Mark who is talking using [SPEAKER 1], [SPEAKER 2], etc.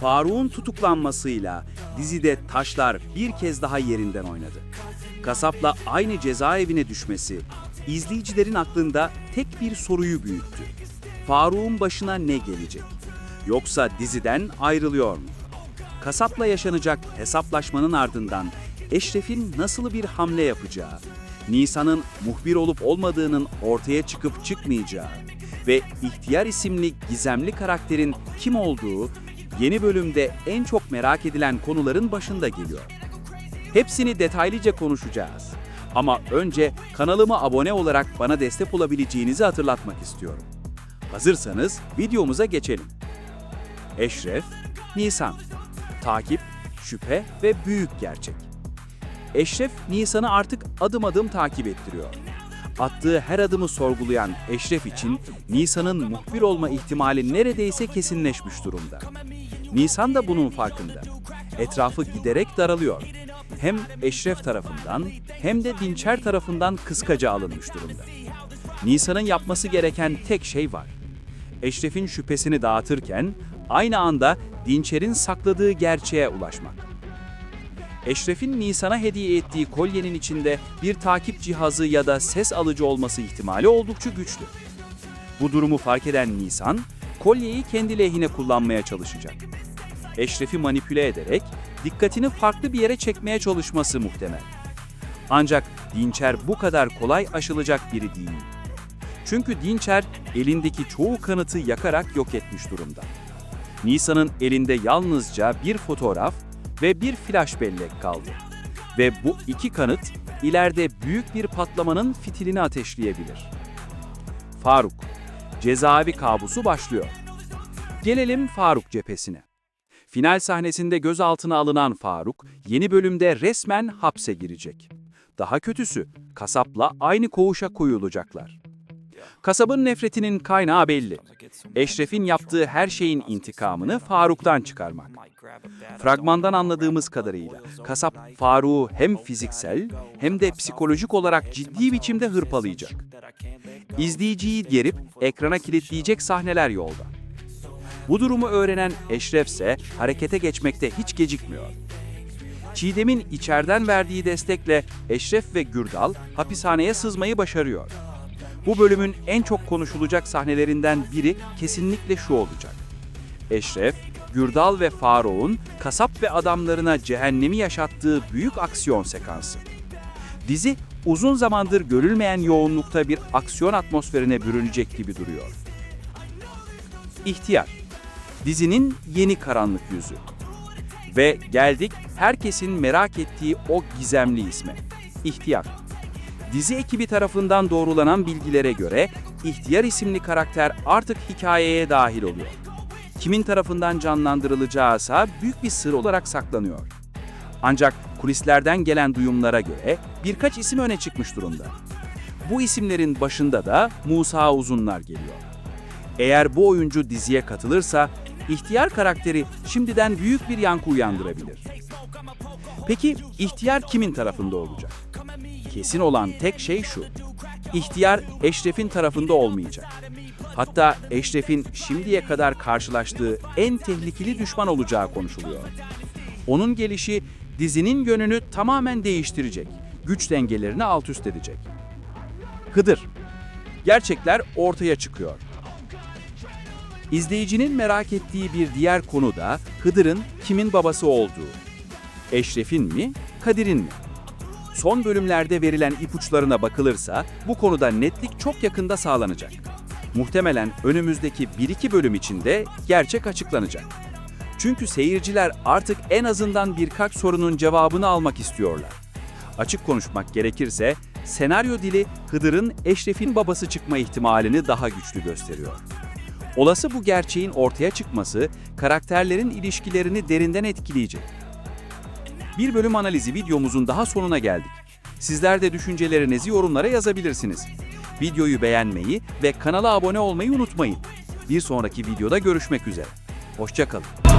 [SPEAKER 1] Faruk'un tutuklanmasıyla dizide taşlar bir kez daha yerinden oynadı. Kasapla aynı cezaevine düşmesi izleyicilerin aklında tek bir soruyu büyüttü. Faruk'un başına ne gelecek? Yoksa diziden ayrılıyor mu? Kasapla yaşanacak hesaplaşmanın ardından Eşref'in nasıl bir hamle yapacağı, Nisan'ın muhbir olup olmadığının ortaya çıkıp çıkmayacağı ve İhtiyar isimli gizemli karakterin kim olduğu yeni bölümde en çok merak edilen konuların başında geliyor. Hepsini detaylıca konuşacağız. Ama önce kanalıma abone olarak bana destek olabileceğinizi hatırlatmak istiyorum. Hazırsanız videomuza geçelim. Eşref, Nisan. Takip, şüphe ve büyük gerçek. Eşref, Nisan'ı artık adım adım takip ettiriyor. Attığı her adımı sorgulayan Eşref için Nisan'ın muhbir olma ihtimali neredeyse kesinleşmiş durumda. Nisan da bunun farkında. Etrafı giderek daralıyor. Hem Eşref tarafından hem de Dinçer tarafından kıskaca alınmış durumda. Nisan'ın yapması gereken tek şey var. Eşref'in şüphesini dağıtırken aynı anda Dinçer'in sakladığı gerçeğe ulaşmak. Eşref'in Nisan'a hediye ettiği kolyenin içinde bir takip cihazı ya da ses alıcı olması ihtimali oldukça güçlü. Bu durumu fark eden Nisan, kolyeyi kendi lehine kullanmaya çalışacak. Eşref'i manipüle ederek dikkatini farklı bir yere çekmeye çalışması muhtemel. Ancak Dinçer bu kadar kolay aşılacak biri değil. Çünkü Dinçer elindeki çoğu kanıtı yakarak yok etmiş durumda. Nisan'ın elinde yalnızca bir fotoğraf ve bir flash bellek kaldı. Ve bu iki kanıt ileride büyük bir patlamanın fitilini ateşleyebilir. Faruk, cezaevi kabusu başlıyor. Gelelim Faruk cephesine. Final sahnesinde gözaltına alınan Faruk, yeni bölümde resmen hapse girecek. Daha kötüsü, kasapla aynı koğuşa koyulacaklar. Kasabın nefretinin kaynağı belli. Eşref'in yaptığı her şeyin intikamını Faruk'tan çıkarmak. Fragmandan anladığımız kadarıyla kasap Faruk'u hem fiziksel hem de psikolojik olarak ciddi biçimde hırpalayacak. İzleyiciyi gerip ekrana kilitleyecek sahneler yolda. Bu durumu öğrenen Eşref ise harekete geçmekte hiç gecikmiyor. Çiğdem'in içeriden verdiği destekle Eşref ve Gürdal hapishaneye sızmayı başarıyor. Bu bölümün en çok konuşulacak sahnelerinden biri kesinlikle şu olacak. Eşref, Gürdal ve Faruk'un kasap ve adamlarına cehennemi yaşattığı büyük aksiyon sekansı. Dizi uzun zamandır görülmeyen yoğunlukta bir aksiyon atmosferine bürünecek gibi duruyor. İhtiyar Dizinin yeni karanlık yüzü. Ve geldik herkesin merak ettiği o gizemli isme. İhtiyar. Dizi ekibi tarafından doğrulanan bilgilere göre İhtiyar isimli karakter artık hikayeye dahil oluyor. Kimin tarafından canlandırılacağı ise büyük bir sır olarak saklanıyor. Ancak kulislerden gelen duyumlara göre birkaç isim öne çıkmış durumda. Bu isimlerin başında da Musa Uzunlar geliyor. Eğer bu oyuncu diziye katılırsa ihtiyar karakteri şimdiden büyük bir yankı uyandırabilir. Peki ihtiyar kimin tarafında olacak? Kesin olan tek şey şu. İhtiyar Eşref'in tarafında olmayacak. Hatta Eşref'in şimdiye kadar karşılaştığı en tehlikeli düşman olacağı konuşuluyor. Onun gelişi dizinin yönünü tamamen değiştirecek, güç dengelerini alt üst edecek. Hıdır. Gerçekler ortaya çıkıyor. İzleyicinin merak ettiği bir diğer konu da Hıdır'ın kimin babası olduğu. Eşref'in mi, Kadir'in mi? Son bölümlerde verilen ipuçlarına bakılırsa bu konuda netlik çok yakında sağlanacak. Muhtemelen önümüzdeki 1-2 bölüm içinde gerçek açıklanacak. Çünkü seyirciler artık en azından birkaç sorunun cevabını almak istiyorlar. Açık konuşmak gerekirse senaryo dili Hıdır'ın Eşref'in babası çıkma ihtimalini daha güçlü gösteriyor. Olası bu gerçeğin ortaya çıkması karakterlerin ilişkilerini derinden etkileyecek. Bir bölüm analizi videomuzun daha sonuna geldik. Sizler de düşüncelerinizi yorumlara yazabilirsiniz. Videoyu beğenmeyi ve kanala abone olmayı unutmayın. Bir sonraki videoda görüşmek üzere. Hoşçakalın.